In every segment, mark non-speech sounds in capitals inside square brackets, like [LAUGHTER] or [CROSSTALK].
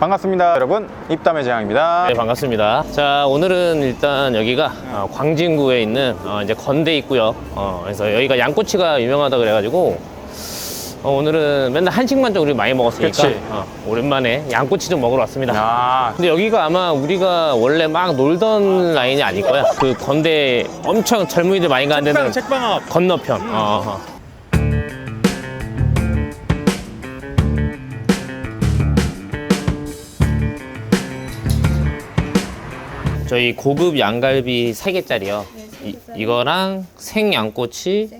반갑습니다 여러분 입담의 재앙입니다 네, 반갑습니다. 자, 오늘은 일단 여기가 어, 광진구에 있는 어, 이제 건대 있고요. 어, 그래서 여기가 양꼬치가 유명하다 그래가지고 어, 오늘은 맨날 한식만 좀 우리 많이 먹었으니까 그치. 어, 오랜만에 양꼬치 좀 먹으러 왔습니다. 아 근데 여기가 아마 우리가 원래 막 놀던 라인이 아닐 거야. 그 건대 엄청 젊은이들 많이 가는 데는 책방 앞 건너편. 어, 어. 저희 고급 양갈비 3개짜리요. 이, 이거랑 생 양꼬치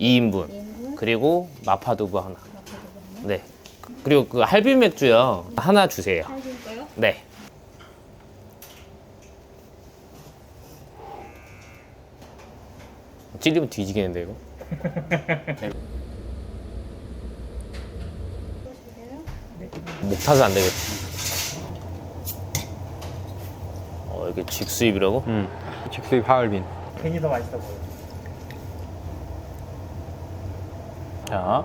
2인분. 그리고 마파두부 하나. 네. 그리고 그 할비 맥주요. 하나 주세요. 네. 찔리면 뒤지겠는데 이거. [LAUGHS] 목 타서 안 되겠다. 어 이게 직수입이라고? 음, 직수입 하얼빈 괜히 더 맛있어 보여. 자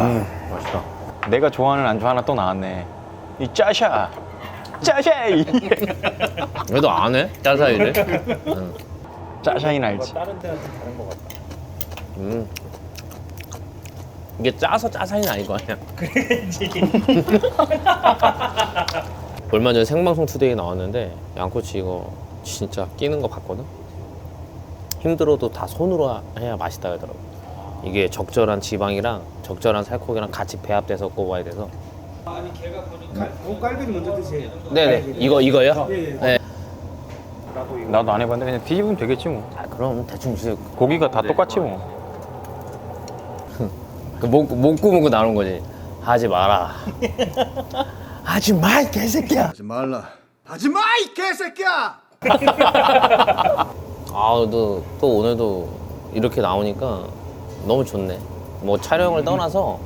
음, 맛있다 내가 좋아하는 안주 하나 또 나왔네 이 짜샤 짜샤이 왜도 안 해? 짜사이를? 응. 짜샤이는 알지 다른 데랑 좀 다른 것 같다. 음. 이게 짜서 짜사이는 아닐 거 아니야. 그래야지. [LAUGHS] 얼마 전에 생방송 투데이 나왔는데 양꼬치 이거 진짜 끼는 거 봤거든? 힘들어도 다 손으로 하- 해야 맛있다 하더라고. 이게 적절한 지방이랑 적절한 살코기랑 같이 배합돼서 꼽아야 돼서. 꽃갈비를 먼저 드세요. 네네. 이거 이거요? 예, 예. 네. 나도 이거. 나도 안 해봤는데 그냥 뒤집으면 되겠지 뭐 아 그럼 대충 주세요. 고기가 다 똑같지 뭐 그목 목구멍 나오는 거지. 하지 마라. 하지 마, 이 개새끼야. 하지 말라. 하지 마, 이 개새끼야! [LAUGHS] 아, 또, 또 오늘도 이렇게 나오니까 너무 좋네. 뭐 촬영을 떠나서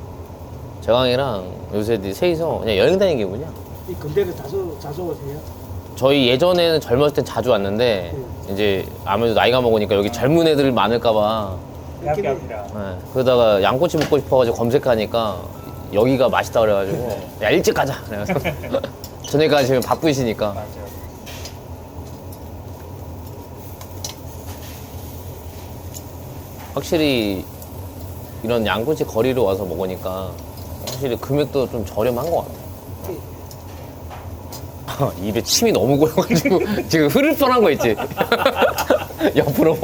재광이랑 요새 셋이서 그냥 여행 다니는 기분이야. 이 건대를 자주 자주 오세요. 저희 예전에는 젊었을 땐 자주 왔는데 이제 아무래도 나이가 먹으니까 여기 젊은 애들 많을까봐. 네. 그러다가 양꼬치 먹고 싶어가지고 검색하니까 여기가 맛있다 그래가지고 [LAUGHS] 야 일찍 가자 그래서 [LAUGHS] 저녁까지 지금 바쁘시니까 맞아. 확실히 이런 양꼬치 거리로 와서 먹으니까 확실히 금액도 좀 저렴한 것 같아. [LAUGHS] 입에 침이 너무 고여가지고 지금 흐를 뻔한 거 있지? [LAUGHS] 옆으로.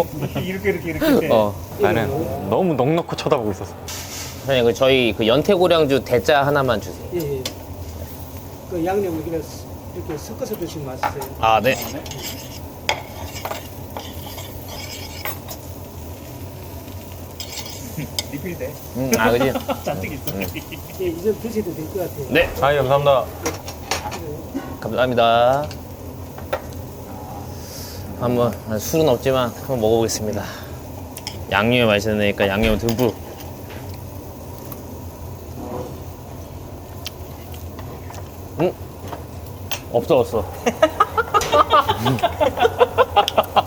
이렇게 이렇게 이렇게. 어. 나는 너무 넉넉히 쳐다보고 있었어 선생님, 그 저희 그 연태고량주 대짜 하나만 주세요. 예, 예. 그 양념을 이렇게 이렇게 섞어서 드시면 맛있어요. 아, 네. [LAUGHS] 리필 돼. 음, 아, 그지? [LAUGHS] 잔뜩 있어. 예, 이제 드셔도 될 것 같아요. 네. 아이 감사합니다 감사합니다. 한번 술은 없지만 한번 먹어보겠습니다. 양념이 맛있으니까 양념 듬뿍. 음, 없어 없어. 음.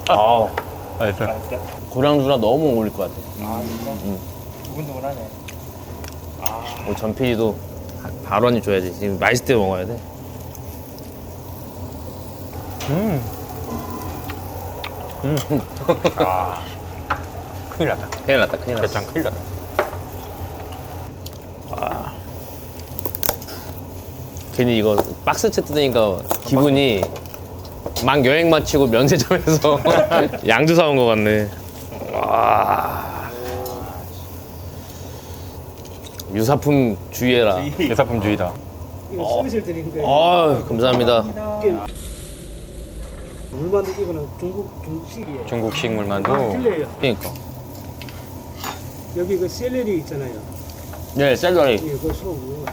아, 맛있어 맛있어. 고량주랑 너무 어울릴 것 같아. 아, 진짜. 음. 두근두근하네. 우리 전필이도 발언이 줘야지. 지금 맛있을 때 먹어야 돼. 음. 음. 아. 큰일 났다. 큰일 났다, 큰일 났다. 대창 큰일 났다. 괜히 이거 박스 채 뜯으니까 기분이 막 여행 마치고 면세점에서 [LAUGHS] 양주 사온 것 같네. 와. 유사품 주의해라. 예사품 주의다. 이거 서비스를 드리는 거예요. 아 감사합니다. 이게 물만두 이거는 중국 중식이에요. 중국식 아, 물만두. 틀려요. 그러니까. 여기 그 샐러리 있잖아요. 네, 샐러리. 예, 그거 쏘고.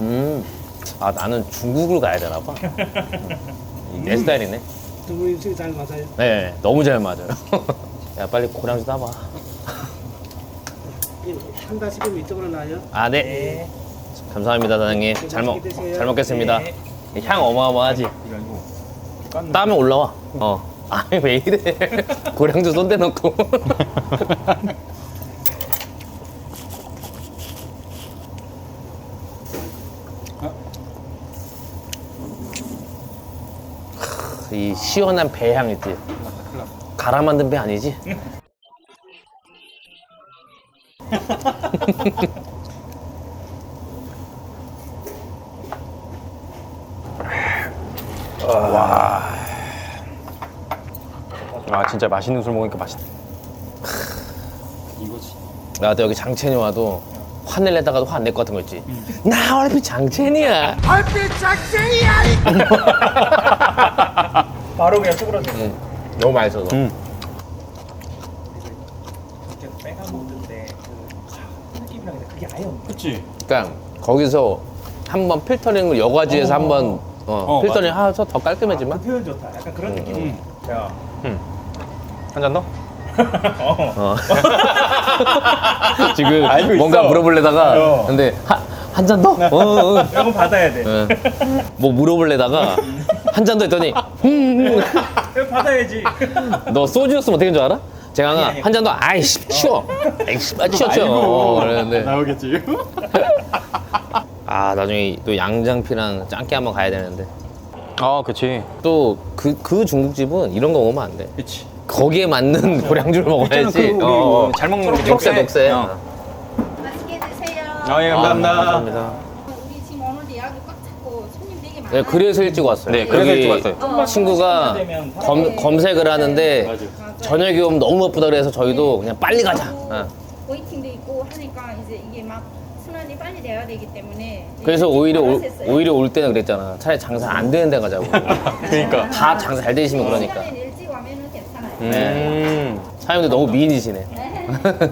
음. 아 나는 중국을 가야 되나 봐. 음. 내 스타일이네. 두분 음식이 잘 맞아요. 네, 너무 잘 맞아요. [LAUGHS] 야 빨리 고량주 따봐. 예, 한다 싶으면 이쪽으로 나요. 아 네. 감사합니다 사장님. 잘 먹, 잘 먹겠습니다. 향 어마어마하지. 따면 올라와. 어. 아니 왜 이래 [LAUGHS] 고량주 손대 놓고 [LAUGHS] 이 시원한 배향 있지 갈아 만든 배 아니지? [LAUGHS] 진짜 맛있는 술 먹으니까 맛있다. 나도 여기 장첸이 와도 화내려다가도 화 안 낼 것 같은 거 있지 나 얼핏 장첸이야 얼핏 이 [LAUGHS] 바로 그냥 쭈그러져. 너무 맛있어서 음. 이렇게 빼가 먹는데 그 느낌이랑 그게 아예 없네. 그치. 그러니까 거기서 한번 필터링을 여과지에서 어. 한번 어, 어, 필터링 해서 더 깔끔해지면 그 표현 좋다. 약간 그런 느낌. 야. 한 잔 더? [LAUGHS] 어. [LAUGHS] 지금 알고 뭔가 있어. 물어보려다가 어. 근데 한 잔 더? 어, 어. 이건 받아야 돼. 어. 뭐 물어보려다가 한 잔 더 했더니 음, 이거 받아야지. 너 소주였으면 어떻게 된 줄 알아? 제가 아니, 아니. 한 잔 더 아이씨 치워 아이씨 아, 치워 치워 어, 그랬는데 나오겠지. [LAUGHS] 아 나중에 또 양장피랑 짱깨 한번 가야 되는데 아 그치. 또 그 그 중국집은 이런 거 먹으면 안 돼. 그치. 거기에 맞는 고량주를 먹어야지. 그 우리 어, 잘 먹는 게 녹색 녹색. 녹색. 어. 맛있게 드세요. 아, 예, 감사합니다. 감사합니다. 우리 지금 오늘 예약이 꽉 찼고 손님 되게 많아요. 네, 그래서 일찍 왔어요. 네, 그래서 여기 일찍 왔어요. 어, 친구가 되면 검, 검색을 하는데 맞아요. 저녁이 오면 너무 바쁘다 그래서 저희도 그냥 빨리 가자. 어. 웨이팅도 있고 하니까 이제 이게 막 순환이 빨리 돼야 되기 때문에 그래서 오히려 올. 오히려 올 때는 그랬잖아. 차라리 장사 안 되는 데 가자고. [LAUGHS] 그러니까. 다 장사 잘 되시면 그러니까. 시간에 일찍 와면은 괜찮아요. 음. 사장님들 너무 미인이시네. 네. [LAUGHS]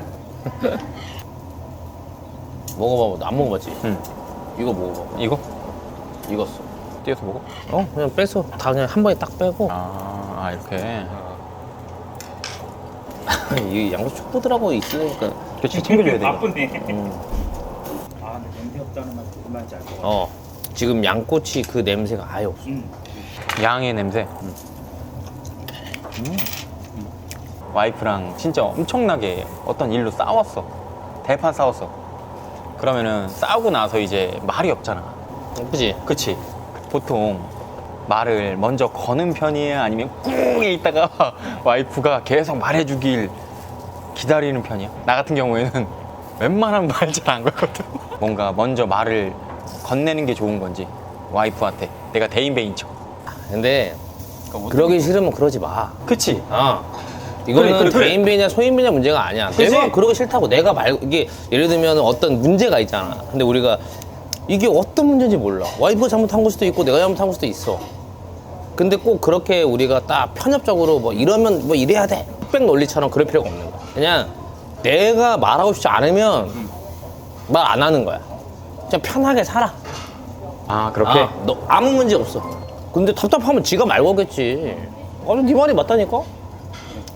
먹어봐. 안 먹어봤지? 응. 이거 먹어봐. 이거 익었어. 띄어서 먹어? 어? 그냥 빼서 다 그냥 한 번에 딱 빼고. 아, 아 이렇게. [LAUGHS] 이 양꼬치 촉보들하고 있으니까 그치 챙겨줘야 돼. 이거. 바쁘네. 음. 아, 근데 냄새 없다는 말 무슨 말인지 알 것 같아. 어 지금 양꼬치 그 냄새가 아예 없어 음. 양의 냄새. 음. 와이프랑 진짜 엄청나게 어떤 일로 싸웠어. 대판 싸웠어. 그러면은 싸우고 나서 이제 말이 없잖아. 예쁘지? 그치? 보통 말을 먼저 거는 편이에요? 아니면 꾹에 있다가 [LAUGHS] 와이프가 계속 말해주길 기다리는 편이야? 나 같은 경우에는 웬만하면 말잘 안 걸거든. 뭔가 먼저 말을 건네는 게 좋은 건지 와이프한테 내가 대인배인 척. 근데 그러기 싫으면 그러지 마 그치? 어. 이거는 그래, 그래. 개인배냐 소인배냐 문제가 아니야 그치? 내가 그러기 싫다고 내가 말 이게 예를 들면 어떤 문제가 있잖아 근데 우리가 이게 어떤 문제인지 몰라 와이프가 잘못한 걸 수도 있고 내가 잘못한 걸 수도 있어 근데 꼭 그렇게 우리가 딱 편협적으로 뭐 이러면 뭐 이래야 돼 흑백 논리처럼 그럴 필요가 없는 거야 그냥 내가 말하고 싶지 않으면 말 안 하는 거야 그냥 편하게 살아 아 그렇게? 아, 너 아무 문제 없어. 근데 답답하면 지가 말 거겠지. 아니 네 말이 맞다니까.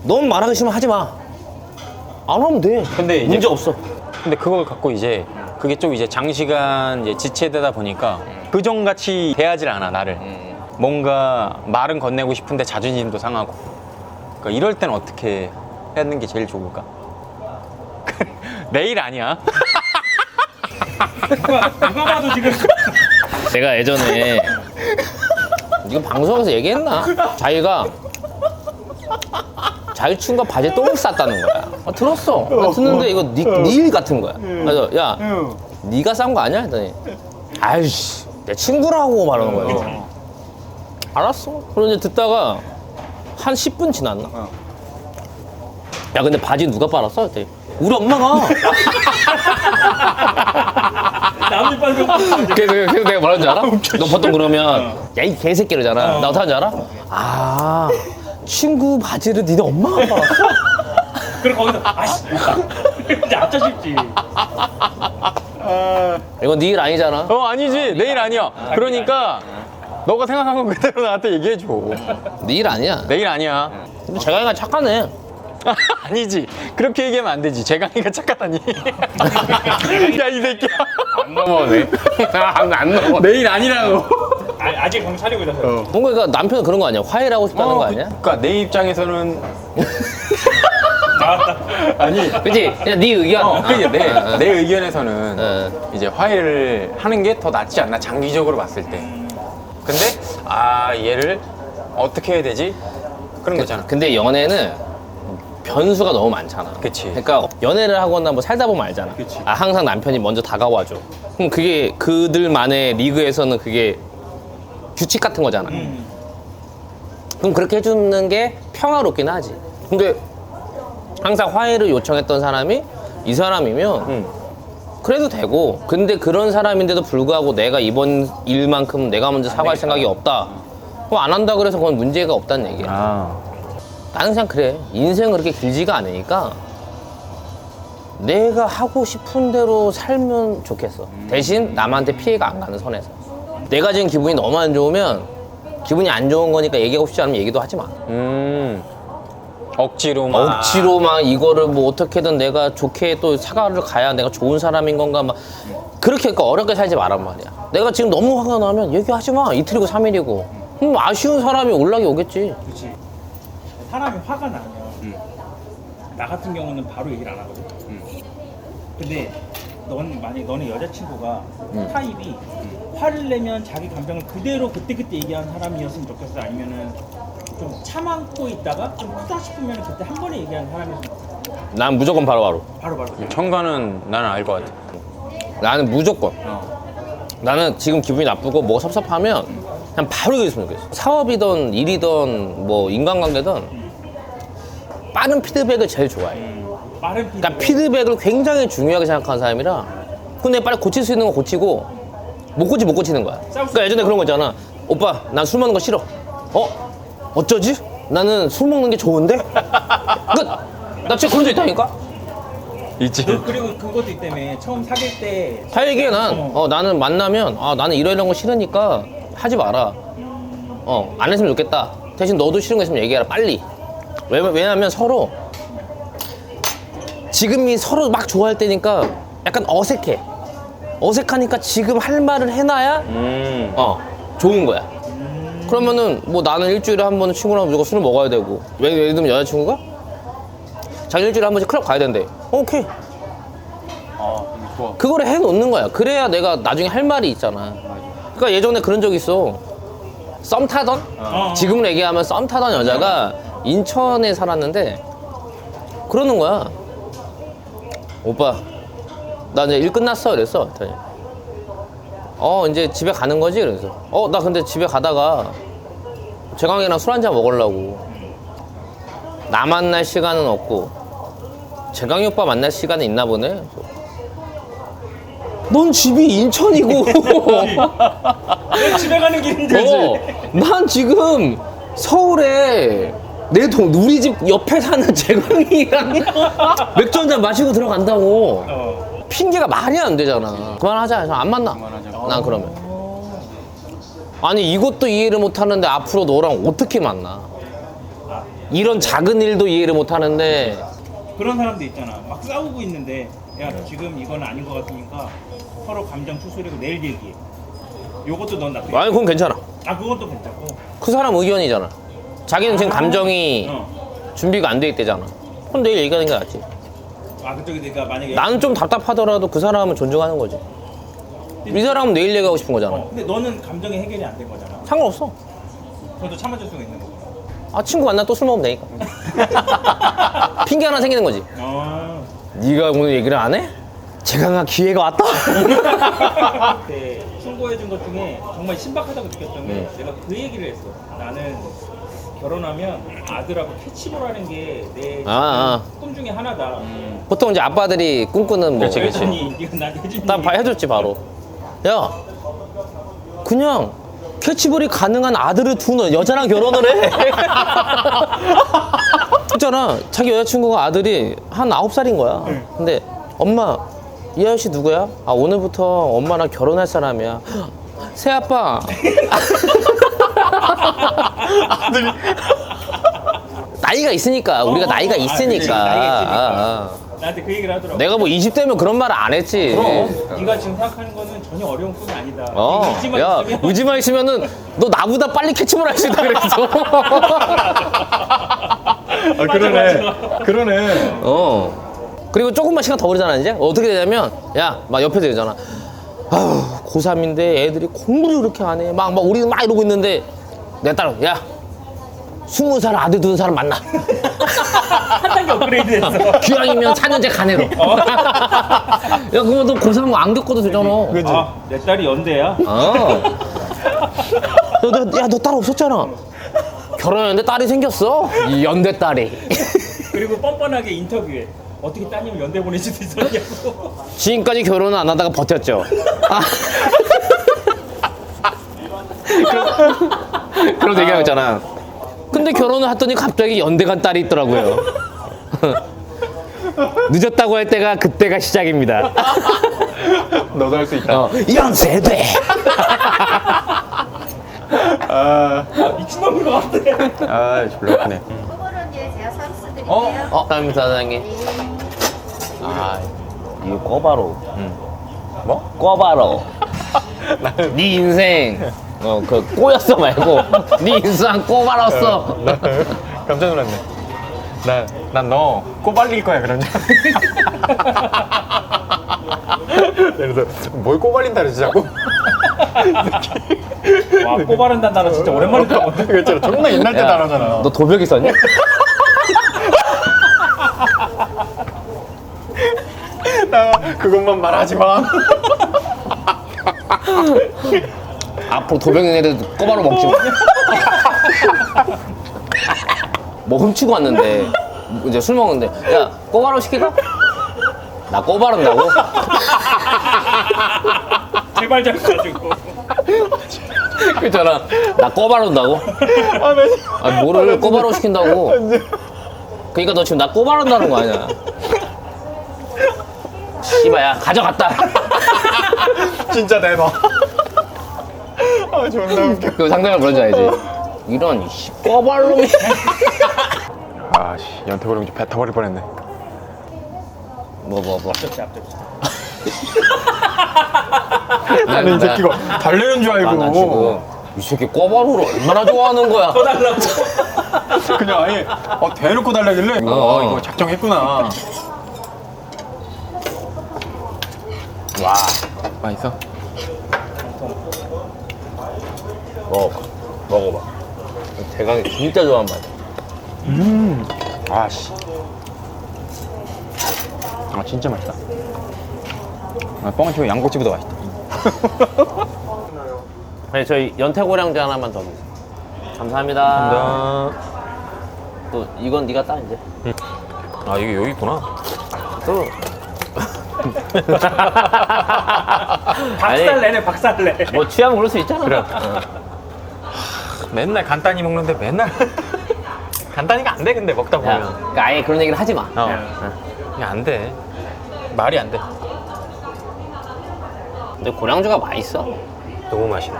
넌 말하기 싫으면 하지 마. 안 하면 돼. 근데 이제- 문제 없어. 근데 그걸 갖고 이제 그게 좀 이제 장시간 이제 지체되다 보니까 그전같이 대하질 않아 나를 뭔가 말은 건네고 싶은데 자존심도 상하고 그러니까 이럴 땐 어떻게 하는 게 제일 좋을까? 내일 아니야 누가, 누가 봐도 지금 내가 예전에 이거 방송에서 얘기했나? 자기가 자기 친구가 바지에 똥을 쌌다는 거야. 아, 들었어. 나 듣는데 이거 니, 일 같은 거야. 그래서 야, 네가 싼 거 아니야? 했더니 아이씨, 내 친구라고 말하는 거야. 알았어. 그러고 이제 듣다가 한 10분 지났나? 야, 근데 바지 누가 빨았어? 했더니 우리 엄마가. 그래서, 그래서 내가 뭐라는 줄 알아? 너 보통 그러면 야 이 개새끼 이러잖아. 나 어떻게 하는 줄 알아? 아 친구 바지를 니네 엄마가 빨았어? 그리고 거기서 아씨 이제 앞차십지 이건 네일 아니잖아. 어 아니지 내일 아니야 그러니까 너가 생각한 거 그대로 나한테 얘기해줘 네일 아니야. 내일 아니야 근데 제가 착하네. [LAUGHS] 아니지 그렇게 얘기하면 안 되지 재강이가 착하다니 [LAUGHS] 야 이 새끼야 안 넘어네. 안, 안 넘어. 내일 아니라고 아, 아직 경 차리고 있어서. 뭔가 그러니까 남편은 그런 거 아니야? 화해를 하고 싶다는 거 아니야? 그러니까 내 입장에서는 나왔다. [LAUGHS] 아니 그치? 그냥 네 의견. 어, 그게 어, 내, 어, 어. 내 의견에서는 어. 이제 화해를 하는 게 더 낫지 않나 장기적으로 봤을 때. 근데 아 얘를 어떻게 해야 되지? 그런 거잖아. 근데 연애는 변수가 너무 많잖아. 그치. 그러니까 연애를 하거나 뭐 살다 보면 알잖아. 그치. 아 항상 남편이 먼저 다가와줘. 그럼 그게 그들만의 리그에서는 그게 규칙 같은 거잖아. 음. 그럼 그렇게 해주는 게 평화롭긴 하지. 근데 항상 화해를 요청했던 사람이 이 사람이면 음. 그래도 되고 근데 그런 사람인데도 불구하고 내가 이번 일만큼 내가 먼저 사과할 생각이 없다. 그럼 안 한다 그래서 그건 문제가 없다는 얘기야. 아 나는 그냥 그래. 인생은 그렇게 길지가 않으니까 내가 하고 싶은 대로 살면 좋겠어. 대신 남한테 피해가 안 가는 선에서. 내가 지금 기분이 너무 안 좋으면 기분이 안 좋은 거니까 얘기하고 싶지 않으면 얘기도 하지 마. 음. 억지로 막 억지로 막 이거를 뭐 어떻게든 내가 좋게 또 사과를 가야 내가 좋은 사람인 건가 막 그렇게 그러니까 어렵게 살지 말란 말이야. 내가 지금 너무 화가 나면 얘기하지 마. 이틀이고 삼일이고. 그럼 아쉬운 사람이 연락이 오겠지. 그렇지. 사람이 화가 나면 나 같은 경우는 바로 얘기를 안 하거든. 근데 넌 만약 너네 여자친구가 타입이 화를 내면 자기 감정을 그대로 그때그때 얘기하는 사람이었으면 좋겠어. 아니면은 좀 참고 있다가 좀 크다 싶으면 그때 한 번에 얘기하는 사람이었으면 좋겠어. 난 무조건 바로바로. 바로 바로. 청가는 나는 알 것 같아. 나는 무조건. 어. 나는 지금 기분이 나쁘고 뭐가 섭섭하면 그냥 바로 얘기했으면 좋겠어. 사업이든 일이든 뭐 인간관계든 빠른 피드백을 제일 좋아해. 빠른 피드백. 그러니까 피드백을 굉장히 중요하게 생각하는 사람이라 근데 빨리 고칠 수 있는 거 고치고 못 고치 못 고치는 거야. 그러니까 예전에 그런 거 있잖아. 오빠 난 술 먹는 거 싫어. 어? 어쩌지? 나는 술 먹는 게 좋은데? [LAUGHS] 끝! 나 진짜 그런 적 있다니까? 있지. 너 그리고 그것도 있다며 처음 사귈 때다 얘기해 난. 어 나는 만나면 아 나는 이런 이런 거 싫으니까 하지 마라. 어 안 했으면 좋겠다. 대신 너도 싫은 거 있으면 얘기해라 빨리. 왜 왜냐면 서로 지금이 서로 막 좋아할 때니까 약간 어색해. 어색하니까 지금 할 말을 해놔야 음. 어 좋은 거야. 그러면은 뭐 나는 일주일에 한 번은 친구랑 무조건 술을 먹어야 되고 왜 예를 들면 여자친구가 자기 일주일에 한 번씩 클럽 가야 된대. 어, 오케이. 아 좋아. 그거를 해놓는 거야. 그래야 내가 나중에 할 말이 있잖아. 그러니까 예전에 그런 적 있어. 썸 타던? 어. 지금 얘기하면 썸 타던 여자가 인천에 살았는데 그러는 거야. 오빠, 나 이제 일 끝났어. 그랬어. 그랬더니 어, 이제 집에 가는 거지? 그래서 어, 나 근데 집에 가다가 재광이랑 술 한잔 먹으려고. 나 만날 시간은 없고 재광이 오빠 만날 시간은 있나 보네. 그래서 넌 집이 인천이고 [LAUGHS] 내 집에 가는 길인데 어, 난 지금 서울에 내 동, 우리 집 옆에 사는 [LAUGHS] 재광이랑 맥주 한잔 마시고 들어간다고 어. 핑계가 말이 안 되잖아 그만하자 안 만나 난 그러면 아니 이것도 이해를 못 하는데 앞으로 너랑 어떻게 만나 이런 작은 일도 이해를 못 하는데 그런 사람도 있잖아. 막 싸우고 있는데 야 지금 이건 아닌 것 같으니까 서로 감정 추스리고 내일 얘기해. 요것도 넌 나쁘게. 아니 그건 괜찮아 아 그것도 괜찮고. 그 사람 의견이잖아 자기는 지금 감정이 어. 준비가 안 돼 있대잖아 그럼 내일 얘기하는 게 낫지 아 그쪽에 내가 만약에. 나는 좀 답답하더라도 그 사람은 존중하는 거지. 이 사람은 내일 얘기하고 싶은 거잖아. 어, 근데 너는 감정이 해결이 안 된 거잖아. 상관없어. 그것도 참아줄 수가 있는 거고. 아 친구 만나 또 술 먹으면 되니까. [LAUGHS] 핑계 하나 생기는 거지. 아. 네가 오늘 얘기를 안 해? 제가 기회가 왔다. 그때 [LAUGHS] 충고해준 것 중에 정말 신박하다고 느꼈던 게 내가 그 얘기를 했어. 나는 결혼하면 아들하고 캐치볼 하는 게 내 아, 꿈 중에 하나다. 보통 이제 아빠들이 꿈꾸는 뭐. 그렇지, 그렇지. 난 바- 해줬지 바로. 야, 그냥 캐치볼이 가능한 아들을 둔 여자랑 결혼을 해. [LAUGHS] 있잖아. 자기 여자친구가 아들이 한 아홉 살인 거야. 근데 엄마, 이 아저씨 누구야? 아 오늘부터 엄마랑 결혼할 사람이야. 새 아빠. [LAUGHS] [LAUGHS] 나이가 있으니까 우리가 어, 나이가 아, 그치. 있으니까. 나이가 있으니까. 아, 아. 나한테 그 얘기를 하더라고. 내가 뭐 20대면 그런 말을 안 했지. 네가 지금 생각하는 거는 전혀 어려운 꿈이 아니다. 어, 의지만 야, 있으면 의지만 있으면은 너 나보다 빨리 캐치볼 할 수 있다 그랬어. 아, 그러네. 그러네. 어. 그리고 조금만 시간 더 버리잖아, 이제? 어떻게 되냐면, 야, 막 옆에서 이러잖아. 아휴, 고3인데 애들이 공부를 이렇게 안 해. 막, 막 우리는 막 이러고 있는데, 내 딸은, 야, 스무 살 아들 두는 사람 만나. [LAUGHS] 한 단계 업그레이드 됐어. 귀향이면 4년제 가내로. [LAUGHS] 야, 그거 너 고3 안 겪어도 되잖아. 아, 내 딸이 연대야? 어. 너, 너, 야, 너 딸 없었잖아. 결혼했는데 딸이 생겼어. 이 연대 딸이. [LAUGHS] 그리고 뻔뻔하게 인터뷰에 어떻게 따님을 연대 보낼 수도 있었냐고. 지금까지 결혼은 안 하다가 버텼죠. 아. 그럼, 그럼 얘기하고 있잖아. 근데 결혼을 했더니 갑자기 연대 간 딸이 있더라고요. [LAUGHS] 늦었다고 할 때가 그때가 시작입니다. [LAUGHS] 너도 할 수 있다. 어, 연세대. 아, [LAUGHS] 아, 미친놈인 것 같아. 아, 졸라 크네. 그거는 이제 제가 서비스 드릴게요. 어? 어, 감사합니다, 사장님. 아, 이거 꼬바로. 뭐? 꼬바로. 네 인생 어 그 꼬였어 말고 [LAUGHS] 네 인생 꼬바랐어. 깜짝 놀랐네. 난, 난너 꼬발릴 거야, 그런 줄. 그래서 뭘 꼬발린다 그러지 자꾸? [LAUGHS] 와, 꼬바른다는 단어 진짜 오랜만에 들어본다. 그렇잖아. 존나 옛날 때 단어잖아. 너 도벽 있었냐? [LAUGHS] 나 그것만 말하지 마. 앞으로 애들 꼬바로 먹지 마. 뭐 훔치고 왔는데 이제 술 먹는데 야 꼬바로 시킬까? 나 꼬바른다고? 제발 좀 가지고. 그랬잖아. 나 꼬바른다고? 아, 나아 뭐를 꼬바로 시킨다고? 그러니까 너 지금 나 꼬바른다는 거 아니야? 씨발 야 가져갔다. 진짜 대박. [LAUGHS] 아, 존나 웃겨. 그 상대방 그런 줄 알지? 이런 씨 꼬발놈이. [LAUGHS] 아, 씨, 연태고령 좀 뱉어버릴 뻔했네. 뭐 뭐 뭐. 앞접시, 앞접시. 나는 이 새끼가 달래는 줄 알고. 아, 나 지금 이 새끼 꼬바로를 얼마나 좋아하는 거야? 더 달라고. [LAUGHS] 그냥 아예 어, 대놓고 달라길래 어, 어. 이거 작정했구나. 와 맛있어? 먹어봐 먹어봐. 대강이 진짜 좋아하는 맛. 아씨. 아 진짜 맛있다. 아, 뻥을 치고 양꼬치보다 맛있다. [LAUGHS] 네, 저희 연태고량주 하나만 더 주세요. 감사합니다. 감사합니다. 또 이건 네가 따 이제. 아 이게 여기 있구나. 또. [LAUGHS] 박살 내네, 박살 내. 뭐 취하면 그럴 수 있잖아. 그래. [LAUGHS] 어. 맨날 간단히 먹는데 맨날 [LAUGHS] 간단히가 안 돼 근데 먹다 야, 보면. 그러니까 아예 그런 얘기를 하지 마. 어. 이게 안 돼. 말이 안 돼. 근데 고량주가 맛있어. 너무 맛있네.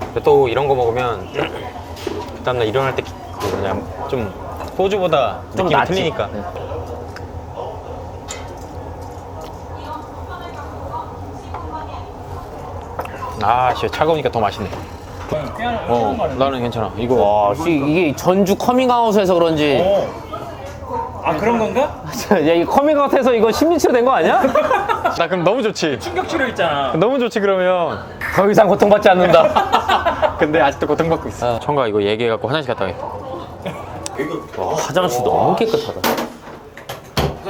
근데 또 이런 거 먹으면 그 다음날 일어날 때 기- 그 그냥 좀 소주보다 좀 느낌이 낫지. 틀리니까. 네. 아, 씨 차가우니까 더 맛있네. 어. 나는 괜찮아. 이거 와, 씨, 이게 전주 커밍아웃에서 그런지. 어. 아, 그런 건가? [LAUGHS] 야, 이 커밍아웃에서 이거 신민치료 된 거 아니야? [LAUGHS] 나 그럼 너무 좋지. 충격 치료 있잖아. 너무 좋지 그러면. 더 이상 고통받지 않는다. [LAUGHS] 근데 아직도 고통받고 있어. 청가 이거 얘기해 갖고 화장실 갔다. 와, 화장실 너무 깨끗하다.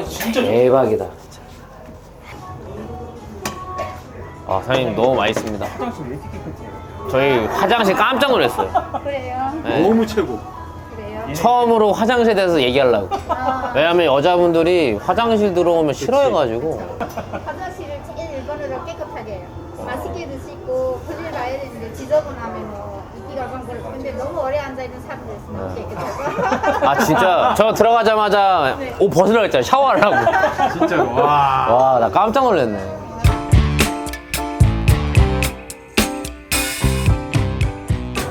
진짜 대박이다. 아, 사장님 너무 맛있습니다. 화장실 왜 이렇게 깨끗해? 저희 화장실 깜짝 놀랐어요. 그래요? 네. 너무 최고. 그래요? 처음으로 화장실에 대해서 얘기하려고. 아, 왜냐면 여자분들이 화장실 들어오면 싫어해가지고. 화장실을 제일 1번으로 깨끗하게 해요. 맛있게 드시고 볼일 봐야 되는데 지저분하면 뭐 이끼가 방걸 근데 너무 오래 앉아있는 사람들 있으면 너무 깨끗하고 아 진짜 저 들어가자마자 네. 옷 벗으려고 했잖아 샤워를 하고 진짜로. 와. 와 나 깜짝 놀랐네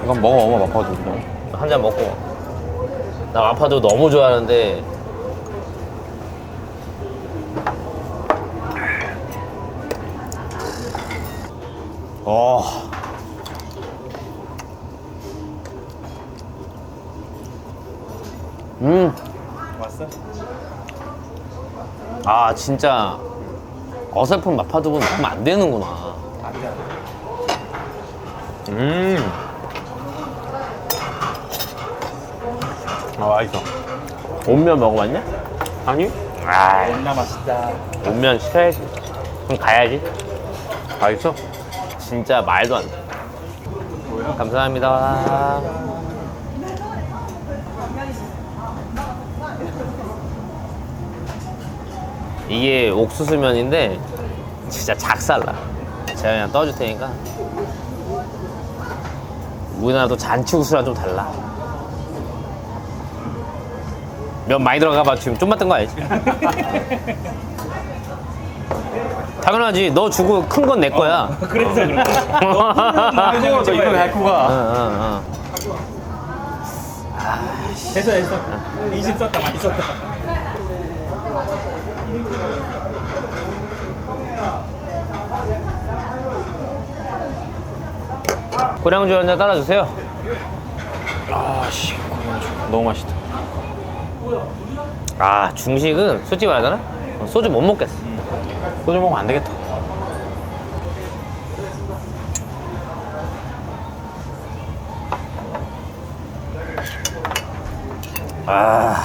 이건 먹어 먹어 마파도 한 잔 먹고 나 마파도 너무 좋아하는데 어 음. 왔어? 아 진짜 어설픈 마파두부는 먹으면 안 되는구나 안 돼. 음. 아 맛있어. 온면 먹어봤냐? 아니? 아, 겁나 맛있다 온면 시켜야지. 그럼 가야지. 맛있어? 진짜 말도 안 돼. 감사합니다. 이게 옥수수면인데 진짜 작살나. 제가 그냥 떠줄 테니까. 우리나라도 잔치국수랑 좀 달라. 면 많이 들어가봐 지금 좀 맞던 거 알지? 당연하지. 너 주고 큰 건 내 거야. 그래서 그래 [LAUGHS] 너 이거 갈구가. 응, 응, 응. 됐어 됐어 20 썼다 많이 썼다 고량주 한잔 따라주세요. 아씨 너무 맛있다. 아 중식은 솔직히 말하잖아 어, 소주 못 먹겠어. 소주 먹으면 안 되겠다. 아.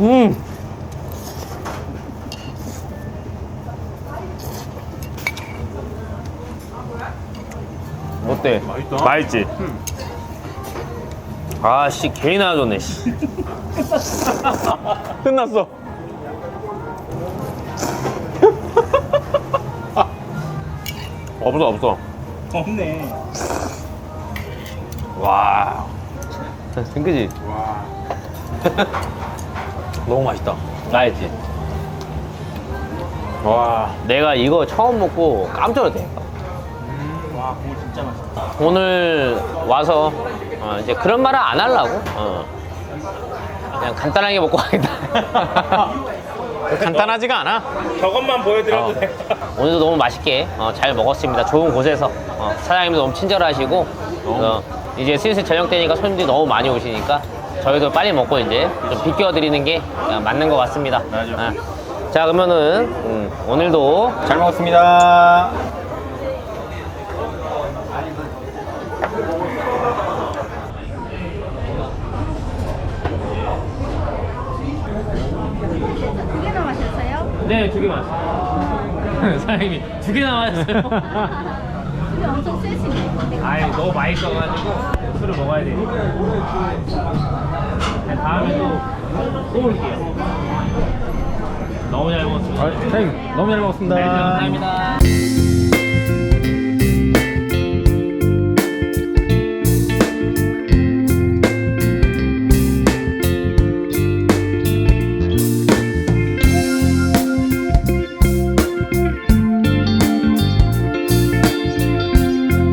음. 어때? 맛있다. 맛있지? 아씨 괜히 나와줬네 씨. [LAUGHS] 끝났어. [LAUGHS] 없어 없어. 없네 와. 그지? [LAUGHS] 너무 맛있다. 나였지. 와. 내가 이거 처음 먹고 깜짝 놀랐다 오늘 와서 어, 이제 그런 말을 안 하려고. 어. 그냥 간단하게 먹고 가겠다. [LAUGHS] 간단하지가 않아. 저것만 보여드려도 어. 돼 오늘도 너무 맛있게 어, 잘 먹었습니다. 좋은 곳에서 어, 사장님도 너무 친절하시고 어, 이제 슬슬 저녁 때니까 손님들이 너무 많이 오시니까 저희도 빨리 먹고 이제 좀 비껴드리는 게 어, 맞는 것 같습니다. 어. 자 그러면은 음, 오늘도 잘 먹었습니다. 두 개 남았었어요? 네 두 개 맞았어요. 사장님이 두 개 남았어요. 이게 엄청 세시네. 아이 너무 맛있어가지고 술을 먹어야 되니까. 네, 다음에 또, 또 올게요. 너무 잘 먹었습니다. 사장님 너무 잘 먹었습니다. 네, 감사합니다.